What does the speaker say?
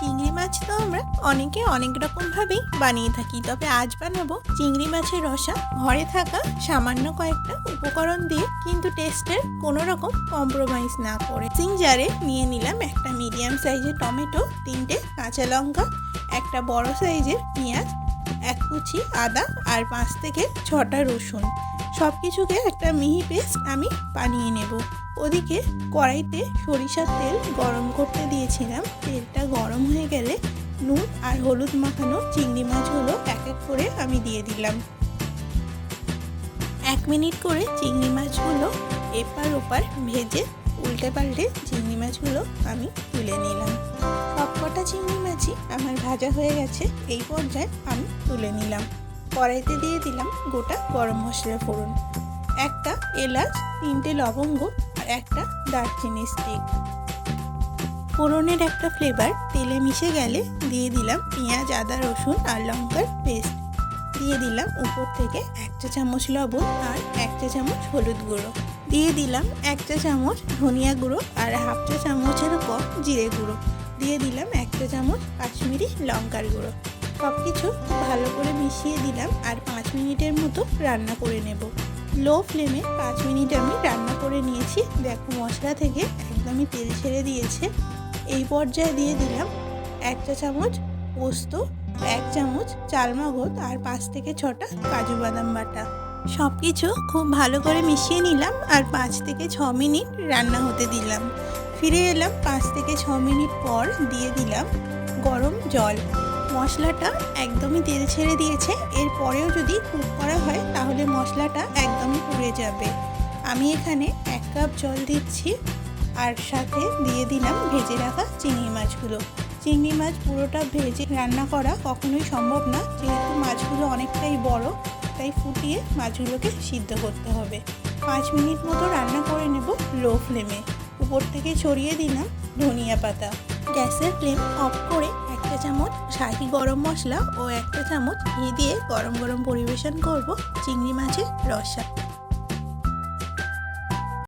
চিংড়ি মাছ তো আমরা অনেকে অনেক রকমভাবেই বানিয়ে থাকি। তবে আজ বানাবো চিংড়ি মাছের রসা। ঘরে থাকা সামান্য কয়েকটা উপকরণ দিয়ে কিন্তু টেস্টের কোনো রকম কম্প্রোমাইজ না করে। সিং জারে নিয়ে নিলাম একটা মিডিয়াম সাইজের টমেটো, তিনটে কাঁচা লঙ্কা, একটা বড় সাইজের পেঁয়াজ, এক কুচি আদা আর পাঁচ থেকে ছটা রসুন। সব কিছুকে একটা মিহি পেস্ট আমি বানিয়ে নেব। ওদিকে কড়াইতে সরিষার তেল গরম করতে দিয়েছিলাম। তেলটা গরম হয়ে গেলে নুন আর হলুদ মাখানো চিংড়ি মাছগুলো এক এক করে আমি দিয়ে দিলাম। এক মিনিট করে চিংড়ি মাছগুলো এপার ওপার ভেজে উল্টে পাল্টে চিংড়ি মাছগুলো আমি তুলে নিলাম। সবকটা চিংড়ি মাছই আমার ভাজা হয়ে গেছে, এই পর্যায়ে আমি তুলে নিলাম। কড়াইতে দিয়ে দিলাম গোটা গরম মশলা ফোড়ন। একটা এলাচ, তিনটে লবঙ্গ আর একটা দারচিনি স্টিক ফোড়নের একটা ফ্লেভার তেলে মিশে গেলে দিয়ে দিলাম পেঁয়াজ, আদা, রসুন আর লঙ্কার পেস্ট দিয়ে দিলাম উপর থেকে এক চা চামচ লবণ আর এক চা চামচ হলুদ গুঁড়ো। দিয়ে দিলাম এক চা চামচ ধনিয়া গুঁড়ো আর হাফ চা চামচের কম জিরে গুঁড়ো। দিয়ে দিলাম এক চা চামচ কাশ্মীরি লঙ্কার গুঁড়ো। সব কিছু ভালো করে মিশিয়ে দিলাম আর পাঁচ মিনিটের মতো রান্না করে নেব। লো ফ্লেমে পাঁচ মিনিট আমি রান্না করে নিয়েছি। দেখো মশলা থেকে একদমই তেল ছেড়ে দিয়েছে। এই পর্যায়ে দিয়ে দিলাম এক চা চামচ পোস্ত, এক চামচ চালমগজ আর পাঁচ থেকে ছটা কাজু বাদাম বাটা। সব কিছু খুব ভালো করে মিশিয়ে নিলাম আর পাঁচ থেকে ছ মিনিট রান্না হতে দিলাম। ফিরে এলাম পাঁচ থেকে ছ মিনিট পর দিয়ে দিলাম গরম জল। মশলাটা একদমই তেল ছেড়ে দিয়েছে। এরপরেও যদি কুক করা হয়, তাহলে মশলাটা একদমই পুড়ে যাবে। আমি এখানে এক কাপ জল দিচ্ছি, আর সাথে দিয়ে দিলাম ভেজে রাখা চিংড়ি মাছগুলো। চিংড়ি মাছ পুরোটা ভেজে রান্না করা কখনোই সম্ভব না, যেহেতু মাছগুলো অনেকটাই বড়, তাই ফুটিয়ে মাছগুলোকে সিদ্ধ করতে হবে। পাঁচ মিনিট মতো রান্না করে নেব লো ফ্লেমে। উপর থেকে ছড়িয়ে দিলাম ধনিয়া পাতা। গ্যাসের ফ্লেম অফ করে একটা চামচ শাহি গরম মশলা ও একটা চামচ ঘি দিয়ে গরম গরম পরিবেশন করব চিংড়ি মাছের রসা